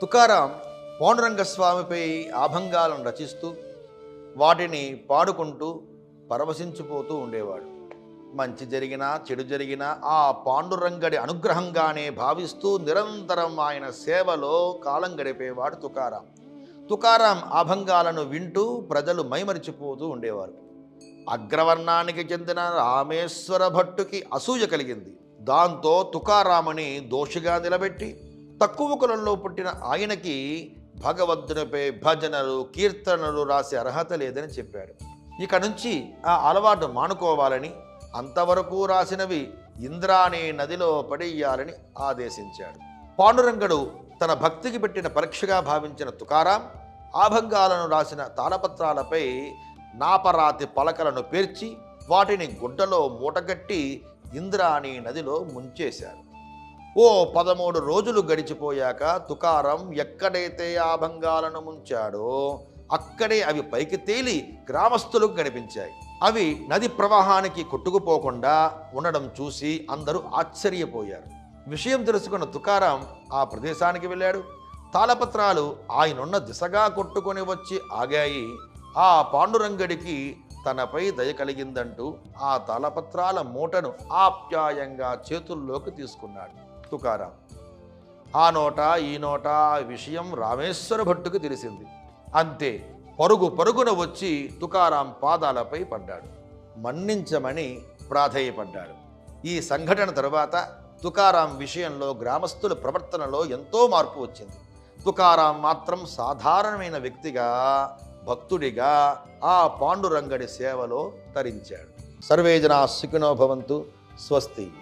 తుకారాం పాండురంగస్వామిపై ఆభంగాలను రచిస్తూ వాటిని పాడుకుంటూ పరవశించిపోతూ ఉండేవాడు. మంచి జరిగినా చెడు జరిగినా ఆ పాండురంగడి అనుగ్రహంగానే భావిస్తూ నిరంతరం ఆయన సేవలో కాలం గడిపేవాడు తుకారాం. తుకారాం ఆభంగాలను వింటూ ప్రజలు మైమరిచిపోతూ ఉండేవారు. అగ్రవర్ణానికి చెందిన రామేశ్వర భట్టుకి అసూయ కలిగింది. దాంతో తుకారాముని దోషిగా నిలబెట్టి తక్కువ కులంలో పుట్టిన ఆయనకి భగవంతునిపై భజనలు కీర్తనలు రాసే అర్హత లేదని చెప్పాడు. ఇక నుంచి ఆ అలవాటు మానుకోవాలని అంతవరకు రాసినవి ఇంద్రాణి నదిలో పడేయాలని ఆదేశించాడు. పాండురంగడు తన భక్తికి పెట్టిన పరీక్షగా భావించిన తుకారాం ఆభంగాలను రాసిన తాళపత్రాలపై నాపరాతి పలకలను పేర్చి వాటిని గుడ్డలో మూటగట్టి ఇంద్రాణి నదిలో ముంచేశారు. ఓ పదమూడు రోజులు గడిచిపోయాక తుకారం ఎక్కడైతే ఆ భంగాలను ముంచాడో అక్కడే అవి పైకి తేలి గ్రామస్తులకు కనిపించాయి. అవి నది ప్రవాహానికి కొట్టుకుపోకుండా ఉండడం చూసి అందరూ ఆశ్చర్యపోయారు. విషయం తెలుసుకున్న తుకారాం ఆ ప్రదేశానికి వెళ్ళాడు. తాళపత్రాలు ఆయనున్న దిశగా కొట్టుకొని వచ్చి ఆగాయి. ఆ పాండురంగడికి తనపై దయ కలిగిందంటూ ఆ తాళపత్రాల మూటను ఆప్యాయంగా చేతుల్లోకి తీసుకున్నాడు. తుకారాం ఆ నోట ఈ నోట ఆ విషయం రామేశ్వర భట్టుకు తెలిసింది. అంతే పరుగు పరుగున వచ్చి తుకారాం పాదాలపై పడ్డాడు. మన్నించమని ప్రాధేయపడ్డాడు. ఈ సంఘటన తరువాత తుకారాం విషయంలో గ్రామస్తుల ప్రవర్తనలో ఎంతో మార్పు వచ్చింది. తుకారాం మాత్రం సాధారణమైన వ్యక్తిగా భక్తుడిగా ఆ పాండురంగడి సేవలో తరించాడు. సర్వేజన సుఖినో భవంతు స్వస్తి.